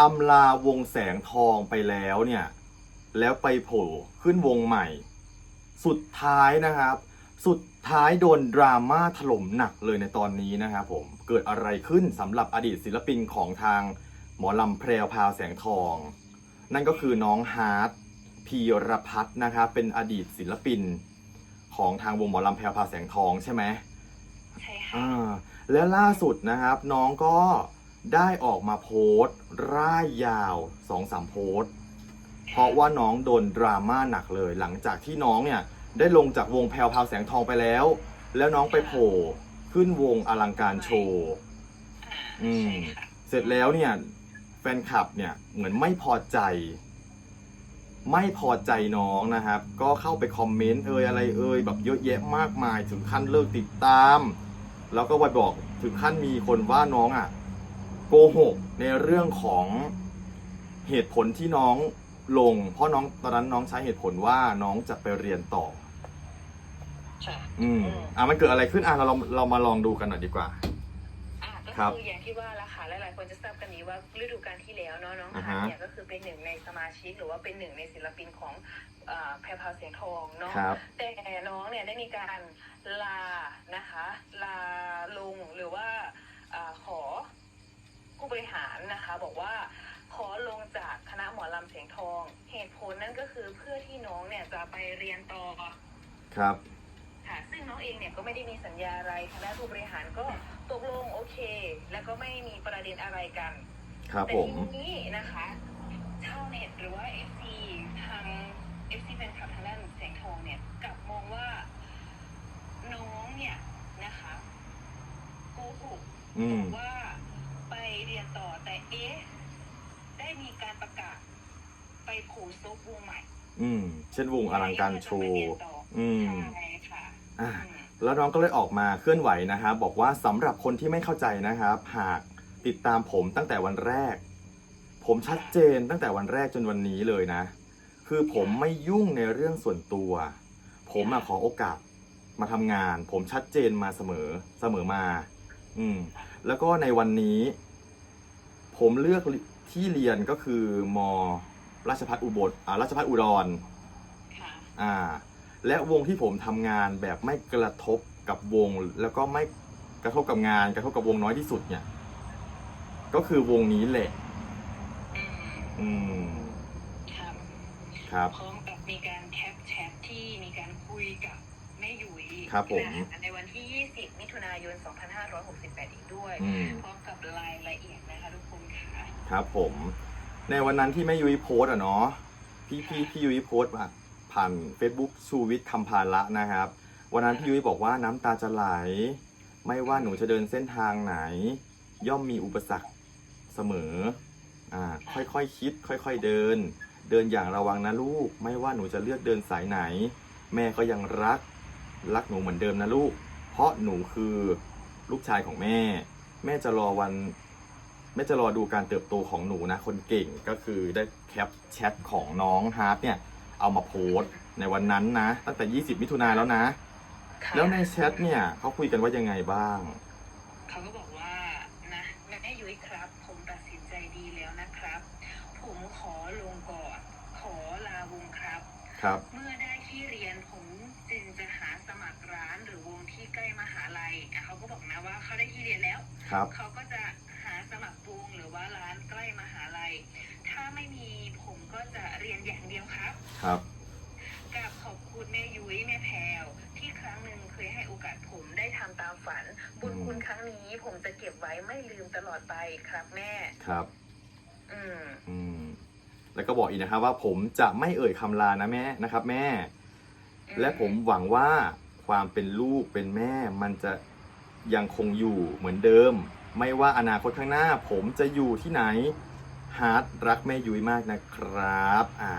อำลาวงแสงทองไปแล้วเนี่ย แล้วไปโผล่ขึ้นวงใหม่ สุดท้ายนะครับ สุดท้ายโดนดราม่าถล่มหนักเลยในตอนนี้นะครับผม เกิดอะไรขึ้นสำหรับอดีตศิลปินของทางหมอลำแพรวพราวแสงทอง นั่นก็คือน้องฮาร์ดพีรพัฒน์นะครับ เป็นอดีตศิลปินของทางวงหมอลำแพรวพราวแสงทองใช่ไหมใช่ค่ะอ่าแล้วล่าสุดนะครับน้องก็ ได้ออกมาโพสต์ ร่ายยาวสองสามโพสต์ เพราะว่าน้องโดนดราม่าหนักเลย หลังจากที่น้องเนี่ยได้ลงจากวงแพรวพาวแสงทองไปแล้ว แล้วน้องไปโผล่ขึ้นวงอลังการโชว์อืมเสร็จแล้วเนี่ย แฟนคลับเนี่ยเหมือนไม่พอใจ ไม่พอใจน้องนะครับ ก็เข้าไปคอมเมนต์เอ่ยอะไรเอ่ยแบบเยอะแยะมากมายถึงขั้นเลิกติดตาม แล้วก็ไปบอกถึงขั้นมีคนว่าน้องอะ โกหกในเรื่องของเหตุผลที่น้องลง เพราะน้องตอนนั้นน้องใช้เหตุผลว่าน้องจะไปเรียนต่อ ค่ะอืมอืมอะมันเกิดอะไรขึ้นอะเราเราเรามาลองดูกันหน่อยดีกว่า อ่าก็ครับคืออย่างที่ว่าละค่ะหลายๆคนจะทราบกันดีว่าฤดูกาลที่แล้วเนาะน้องอ่าฮาฮะร์ดเนี่ยก็คือเป็นหนึ่งในสมาชิกหรือว่าเป็นหนึ่งในศิลปินของอ่าแพรพราวเสียงทองเนาะ ครับ แต่น้องเนี่ยได้มีการลานะคะ ลาลงหรือว่าอาขอผู้บริหาร นะคะ บอกว่าขอลงจากคณะหมอลำเสียงทอง เหตุผลนั่นก็คือเพื่อที่น้องเนี่ยจะไปเรียนต่อครับค่ะซึ่งน้องเองเนี่ยก็ไม่ได้มีสัญญาอะไรคณะผู้บริหารก็ตกลงโอเค แล้วก็ไม่มีประเด็นอะไรกันครับแต่ผมทีนี้นะคะชาวเน็ตหรือว่า FC ทาง FC แฟนคลับทางด้านแสงทองเนี่ยกลับมองว่าน้องเนี่ยนะคะโกหกอืบมอกว่า ได้มีการประกาศ ไปโผล่ซบวงใหม่ อืม เช่นวงอลังการโชว์ อืมใช่ค่ะอะอืมแล้วน้องก็เลยออกมาเคลื่อนไหวนะครับบอกว่าสำหรับคนที่ไม่เข้าใจนะครับ หากติดตามผมตั้งแต่วันแรก ผมชัดเจนตั้งแต่วันแรกจนวันนี้เลยนะ คือผมไม่ยุ่งในเรื่องส่วนตัว ผมมาขอโอกาสมาทำงาน ผมชัดเจนมาเสมอเสมอมา อืม แล้วก็ในวันนี้ ผมเลือก ที่เรียนก็คือมราชพัฒอุบลอ่าราชพัฒอุดรค่ะอ่า และวงที่ผมทำงานแบบไม่กระทบกับวง แล้วก็ไม่กระทบกับงาน กระทบกับวงน้อยที่สุดเนี่ย ก็คือวงนี้แหละ อืมอืมครับครับ พร้อมกับมีการแคปแชทที่มีการคุยกับแม่ยุ้ยครับผม นะคะในวันที่ 20 มิถุนายน 2568 อีกด้วย อืม พร้อมกับรายละเอียดนะคะทุกคน ครับผมในวันนั้นที่แม่ยุ้ยโพสต์อะเนาะพี่พี่พี่ยุ้ยโพสต์อะผ่าน Facebook ชูวิทย์คำพาละนะครับ วันนั้นพี่ยุ้ยบอกว่าน้ำตาจะไหล ไม่ว่าหนูจะเดินเส้นทางไหน ย่อมมีอุปสรรคเสมออ่าค่อยๆคคิด ค่อย ๆเดิน เดินอย่างระวังนะลูก ไม่ว่าหนูจะเลือกเดินสายไหน แม่ก็ยังรัก รักหนูเหมือนเดิมนะลูก เพราะหนูคือลูกชายของแม่ แม่จะรอวัน ม่จะรอดูการเติบโตของหนูนะ คนเก่งก็คือได้แคปแชทของน้องฮาร์ดเนี่ย เอามาโพสต์ในวันนั้นนะ ตั้งแต่ 20 มิถุนายนแล้วนะค่ะแล้วในแชทเนี่ยเขาคุยกันว่ายังไงบ้าง เขาก็บอกว่านะแม่ยุ้ยครับ ผมตัดสินใจดีแล้วนะครับ ผมขอลงก่อนขอลาวงครับ ครับ เมื่อได้ที่เรียนผมจึงจะหาสมัครร้านหรือวงที่ใกล้มหาลัยอะเขาก็บอกนะว่าเขาได้ที่เรียนแล้วครับเขาก็จะ หาสมัครวงหรือว่าร้านใกล้มหาลัย ถ้าไม่มีผมก็จะเรียนอย่างเดียวครับ ครับกราบขอบคุณแม่ยุ้ยแม่แพรวที่ครั้งหนึ่งเคยให้โอกาสผมได้ทำตามฝัน บุญคุณครั้งนี้ผมจะเก็บไว้ไม่ลืมตลอดไปครับแม่ ครับ อืม อืม แล้วก็บอกอีกนะครับว่าผมจะไม่เอ่ยคำลานะแม่นะครับ แม่ และผมหวังว่าความเป็นลูกเป็นแม่ มันจะยังคงอยู่เหมือนเดิม ไม่ว่าอนาคตข้างหน้า ผมจะอยู่ที่ไหนฮาร์ดรักแม่ยุ้ยมากนะครับอ่า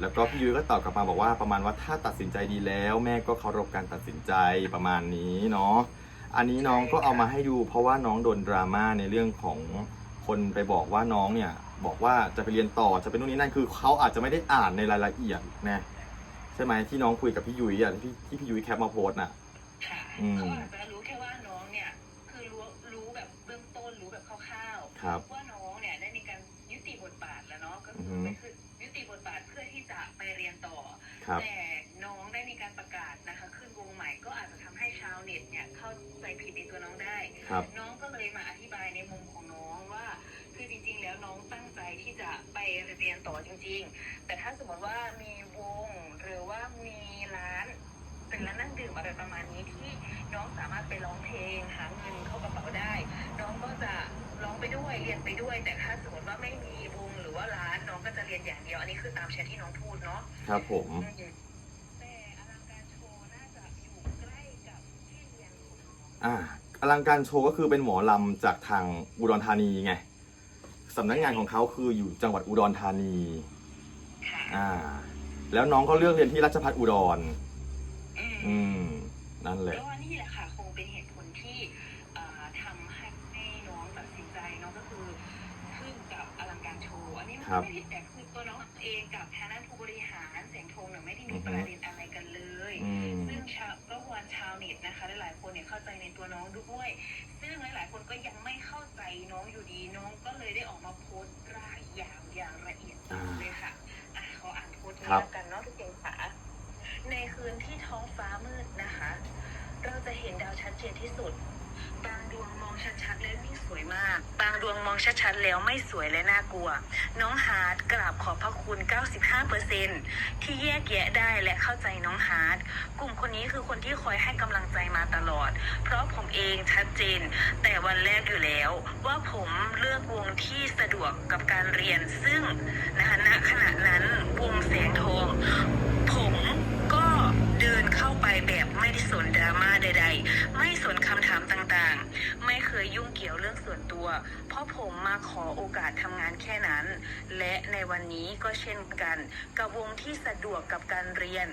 แล้วก็พี่ยุ้ยก็ตอบกลับมาบอกว่าประมาณว่าถ้าตัดสินใจดีแล้ว แม่ก็เคารพการตัดสินใจประมาณนี้เนาะอันนี้น้องก็เอามาให้ดู เพราะว่าน้องโดนดราม่าในเรื่องของคนไปบอกว่าน้องเนี่ยบอกว่าจะไปเรียนต่อจะเป็นนู่นนี่นั่นคือเขาอาจจะไม่ได้อ่านในรายละเอียดนะใช่ไหมที่น้องคุยกับพี่ยุ้ยอะที่ที่พี่ยุ้ยแคปมาโพสต์น่ะค่ะอืม ครับว่าน้องเนี่ยได้มีการยุติบทบาทแล้วเนาะก็คือยุติบทบาทเพื่อที่จะไปเรียนต่อแต่น้องได้มีการประกาศนะคะ ขึ้นวงใหม่ก็อาจจะทำให้ชาวเน็ตเนี่ยเข้าใจผิดในตัวน้องได้ ครับ น้องก็เลยมาอธิบายในมุมของน้องว่า คือจริงๆ แล้วน้องตั้งใจที่จะไปเรียนต่อจริง ๆ แต่ถ้าสมมติว่ามีวงหรือว่ามีร้าน เป็นร้านนั่งดื่มอะไรประมาณนี้ที่น้องสามารถไปร้องเพลงหาเงินเข้ากระเป๋าได้ น้องก็จะ ไปด้วยเรียนไปด้วย แต่ถ้าสมมติว่าไม่มีวงหรือว่าร้านน้องก็จะเรียนอย่างเดียว อันนี้คือตามแชทที่น้องพูดเนาะครับผม แต่อลังการโชว์น่าจะอยู่ใกล้กับที่เรียนของน้องอ่าอลังการโชว์ก็คือเป็นหมอลำจากทางอุดรธานีไงสำนักงานของเขาคืออยู่จังหวัดอุดรธานีค่ะอ่าแล้วน้องก็เลือกเรียนที่ราชภัฏอุดร อืมอืม นั่นแหละแล้วนี่แหละค่ะ คงเป็นเหตุผลที่เอ่อ ทำให้น้องตัดสินใจน้องก็คือขึ้นกับอลังการโชว์อันนี้มันครับไม่ผิดแต่คือตัวน้องเองกับทางด้านผู้บริหารเสียงโทงเนี่ยไม่ได้มีอือปฮึระเด็นอะไรกันเลยอืมซึ่งชาวก็วอนชาวเน็ตนะคะหลายๆคนเนี่ยเข้าใจในตัวน้องด้วย ซึ่งหลายๆคนก็ยังไม่เข้าใจน้องอยู่ดีน้องก็เลยได้ออกมาโพสต์ร่ายยาวอย่างละเอียดเลยค่ะอะขออ่านโพสต์นี้ครับแล้วกันเนาะทุกคนค่ะในคืนที่ท้องฟ้ามืดนะคะ เราจะเห็นดาวชัดเจนที่สุดบางดวงม องชัดๆแล้วนี่สวยมาก บางดวงมองชัดๆแล้วไม่สวยและน่ากลัว น้องฮาร์ดกราบขอบพระคุณ 95%ที่แยกแยะได้และเข้าใจน้องฮาร์ดกลุ่มคนนี้คือคนที่คอยให้กำลังใจมาตลอด เพราะผมเองชัดเจน แต่วันแรกอยู่แล้ว ว่าผมเลือกวงที่สะดวกกับการเรียนซึ่งนะคะณขณะนั้นวงแสงทองผม เดินเข้าไปแบบไม่ได้สนดราม่าใด ๆ ไม่สนคำถามต่างๆ ไม่เคยยุ่งเกี่ยวเรื่องส่วนตัว เพราะผมมาขอโอกาสทำงานแค่นั้น และในวันนี้ก็เช่นกัน กับวงที่สะดวกกับการเรียน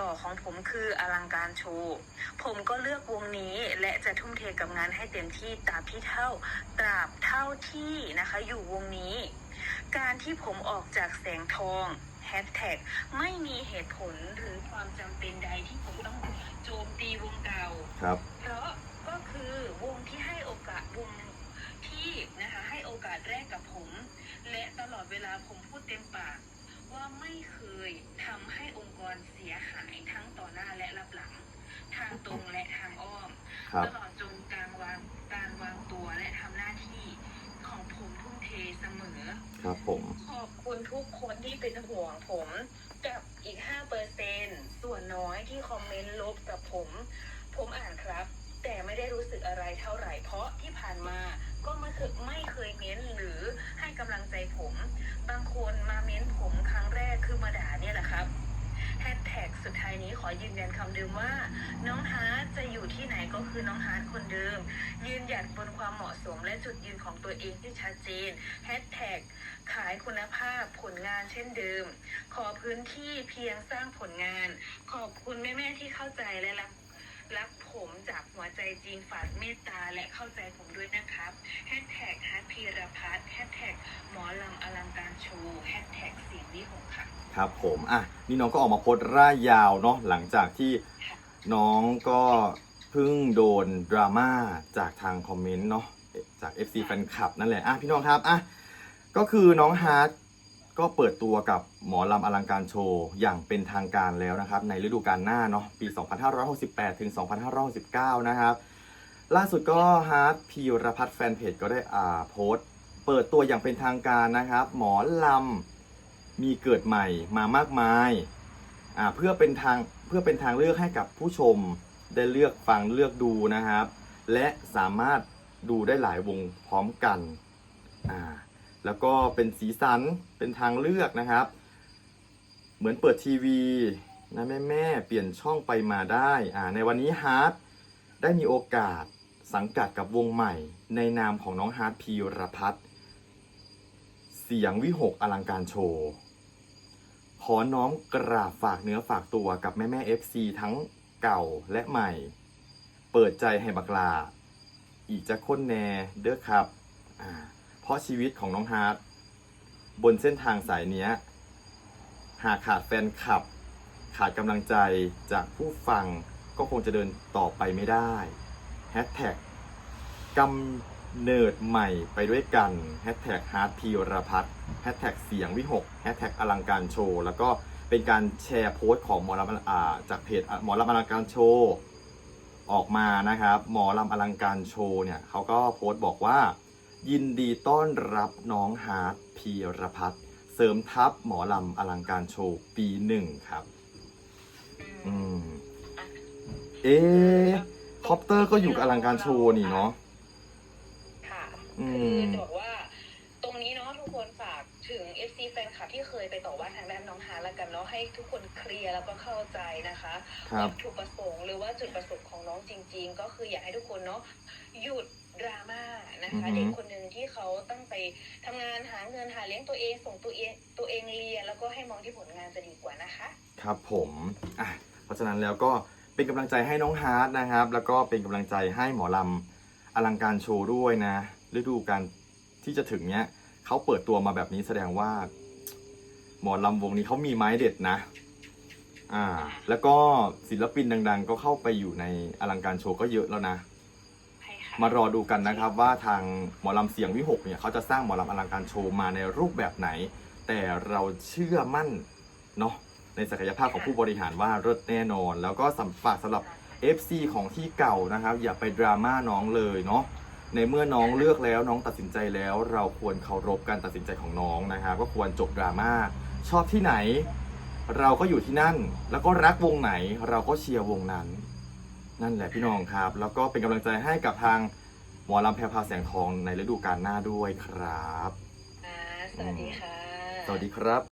ต่อของผมคืออลังการโชว์ ผมก็เลือกวงนี้และจะทุ่มเทกับงานให้เต็มที่ตราบที่เท่าตราบเท่าที่นะคะ อยู่วงนี้ การที่ผมออกจากแสงทอง ฮชแท็กไม่มีเหตุผลหรือความจำเป็นใดที่ผมต้องโจมตีวงเก่า ครับ เพราะก็คือวงที่ให้โอกาสวงที่นะคะให้โอกาสแรกกับผม และตลอดเวลาผมพูดเต็มปาก ว่าไม่เคยทำให้องค์กรเสียหายทั้งต่อหน้าและรับหลัง ทางตรงและทางอ้อม ครับ ตลอดจนการวางการวางตัวและทำหน้าที่ของผมทุ่มเทเสมอ ครับผม ขอบคุณทุกคนที่เป็นห่วงผม กับอีกห้าเปอร์เซนส่วนน้อยที่คอมเมนต์ลบกับผม ผมอ่านครับ แต่ไม่ได้รู้สึกอะไรเท่าไหร่เพราะที่ผ่านมาก็ไม่เคยไม่เคยเม้นหรือให้กำลังใจผม บางคนมาเม้นผมครั้งแรกคือมาด่าเนี่ยแหละครับ แฮชแท็กสุดท้ายนี้ขอยืนยันคำเดิมว่า น้องฮาร์ดจะอยู่ที่ไหนก็คือน้องฮาร์ดคนเดิม ยืนหยัดบนความเหมาะสมและจุดยืนของตัวเองที่ชัดเจนแฮชแท็กขายคุณภาพผลงานเช่นเดิม ขอพื้นที่เพียงสร้างผลงาน ขอบคุณแม่ ๆ ที่เข้าใจและรักรักผมจากหัวใจจริงฝากเมตตาและเข้าใจผมด้วยนะครับแฮชแท็กฮาร์ดพีรพัฒน์แฮชแท็กหมอลำอลังการโชว์แฮ ท็กเสียงวิหกค่ะ ครับผมอะนี่น้องก็ออกมาโพสต์ร่ายยาวเนาะหลังจากที่น้องก็เพิ่งโดนดราม่าจากทางคอมเมนต์เนาะจาก FC แฟนคลับนั่นแหละอะพี่น้องครับอะก็คือน้องฮาร์ดก็เปิดตัวกับหมอลำอลังการโชว์อย่างเป็นทางการแล้วนะครับ ในฤดูกาลหน้าเนาะปี 2568 ถึง 2569 นะครับ ล่าสุดก็ฮาร์ดพีรพัฒน์แฟนเพจก็ได้อ่าโพสต์ เปิดตัวอย่างเป็นทางการนะครับ หมอลำ มีเกิดใหม่มามากมายเพื่อเป็นทางเพื่อเป็นทางเลือกให้กับผู้ชมได้เลือกฟังเลือกดูนะครับ และสามารถดูได้หลายวงพร้อมกันอ่าแล้วก็เป็นสีสันเป็นทางเลือกนะครับ เหมือนเปิดทีวีนะแม่แม่ๆเปลี่ยนช่องไปมาได้อ่าในวันนี้ฮาร์ดได้มีโอกาสสังกัดกับวงใหม่ ในนามของน้องฮาร์ดพีรพัฒน์เสียงวิหกอลังการโชว์ ขอน้อมกราบฝากเนื้อฝากตัวกับแม่แม่เอฟซีทั้งเก่าและใหม่ เปิดใจให้บักลา อีกจะค้นแน่เด้อครับ เพราะชีวิตของน้องฮาร์ดบนเส้นทางสายเนี้ย หากขาดแฟนคลับ ขาดกำลังใจจากผู้ฟังก็คงจะเดินต่อไปไม่ได้แฮชแท็กกำ เนิร์ดใหม่ไปด้วยกันแฮชแท็กฮาร์ดพีรพัฒน์แฮชแท็กเสียงวิหกแฮชแท็กอลังการโชว์ แล้วก็เป็นการแชร์โพสต์ของหมอลำอ่าจากเพจหมอลำอลังการโชว์ออกมานะครับ หมอลำอลังการโชว์เนี่ยเขาก็โพสต์บอกว่า ยินดีต้อนรับน้องฮาร์ดพีรพัฒน์เสริมทัพหมอลำอลังการโชว์ปีหนึ่งครับ อืม เอ๊คอปเตอร์ก็อยู่กับอลังการโชว์นี่เนาะ ค่ะอืคือมจะบอกว่า ตรงนี้เนาะทุกคนฝากถึง FC แฟนคลับที่เคยไปต่อว่าทางด้านน้องฮาร์แล้วกันเนาะให้ทุกคนเคลียร์แล้วก็เข้าใจนะคะครับวัตถุประสงค์หรือว่าจุดประสงค์ของน้องจริง ๆ ก็คืออยากให้ทุกคนเนาะหยุดดราม่านะคะอือฮึเด็กคนหนึ่งที่เขาตั้งใจทำงานหาเงินหาเลี้ยงตัวเองส่งตัวเองตัวเองเรียนแล้วก็ให้มองที่ผลงานจะดีกว่านะคะ ครับผมอะเพราะฉะนั้นแล้วก็เป็นกำลังใจให้น้องฮาร์ดนะครับ แล้วก็เป็นกำลังใจให้หมอลำอลังการโชว์ด้วยนะ ฤดูการที่จะถึงเนี้ยเขาเปิดตัวมาแบบนี้แสดงว่า หมอลำวงนี้เขามีไม้เด็ดนะ อ่า แล้วก็ศิลปินดัง ๆ ก็เข้าไปอยู่ในอลังการโชว์ก็เยอะแล้วนะใช่ค่ะมารอดูกันนะครับว่าทางหมอลำเสียงวิหกเนี่ยเขาจะสร้างหมอลำอลังการโชว์มาในรูปแบบไหน แต่เราเชื่อมั่นเนาะในศักยภาพของผู้บริหารว่าเลิศแน่นอน แล้วก็สำฝากสำหรับ FC ของที่เก่านะครับ อย่าไปดราม่าน้องเลยเนาะ ในเมื่อน้องเลือกแล้วน้องตัดสินใจแล้ว เราควรเคารพการตัดสินใจของน้องนะครับก็ควรจบดราม่าชอบที่ไหน เราก็อยู่ที่นั่น แล้วก็รักวงไหน เราก็เชียร์วงนั้น นั่นแหละพี่น้องครับ แล้วก็เป็นกำลังใจให้กับทางหมอลำแพรพราวแสงทองในฤดูกาลหน้าด้วยครับ อ่าสวัสดีค่ะ สวัสดีครับ